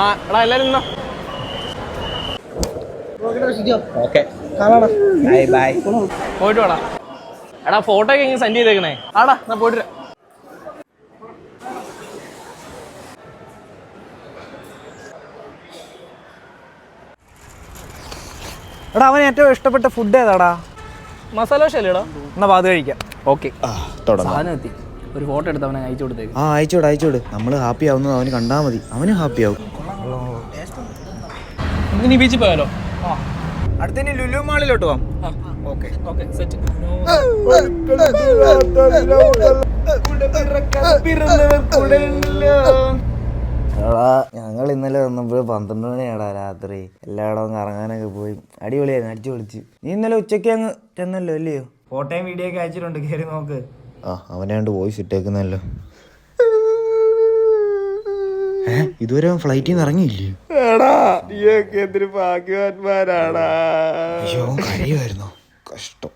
ആ എടാ എല്ലാരും നിന്നോ. ഓക്കെ. Bye bye. പോയിട്ട് വേടാ എടാ ഫോട്ടോ ഒക്കെ ഇങ്ങനെ സെൻഡ് ചെയ്തേക്കണേ. ആടാ എന്നാ പോയിട്ട് എടാ അവന് ഏറ്റവും ഇഷ്ടപ്പെട്ട ഫുഡ് ഏതാടാ? മസാല ദോശ അല്ലേടാ എന്നാ അത് കഴിക്കാം. ഓക്കെ. സാധനം എത്തി. ഒരു ഫോട്ടോ എടുത്ത് അവനെ അയച്ചു കൊടുത്തേക്ക്. ആ അയച്ചോട് അയച്ചോട് നമ്മൾ ഹാപ്പി ആവുന്നത് അവന് കണ്ടാൽ മതി. അവന് ഹാപ്പി ആവും. നമുക്ക് ബീച്ചിൽ പോയാലോ? അടുത്ത ലുലു മാളിലോട്ട് പോവാം. ഓക്കെ. ഓക്കെ സെറ്റ് എടാ ഞങ്ങൾ ഇന്നലെ വന്നപ്പോൾ പന്ത്രണ്ട് മണിയാടാ രാത്രി. എല്ലായിടവും കറങ്ങാനൊക്കെ പോയി. അടിപൊളിയായിരുന്നു അടിച്ചു പൊളിച്ച് നീ ഇന്നലെ ഉച്ചയ്ക്ക് അങ്ങ് ചെന്നല്ലോ അല്ലയോ? ഫോട്ടോയും വീഡിയോ ഒക്കെ അയച്ചിട്ടുണ്ട് കയറി നോക്ക്. ആ അവനാണ്ട് വോയിസ് ഇട്ടേക്കുന്നല്ലോ. ഇതുവരെ അവൻ ഫ്ലൈറ്റിൽ നിന്ന് ഇറങ്ങിയില്ലേ? എടാ നീയൊക്കെ എന്തൊരു ഭാഗ്യവാന്മാരാടാ. കരയുമായിരുന്നോ കഷ്ടം.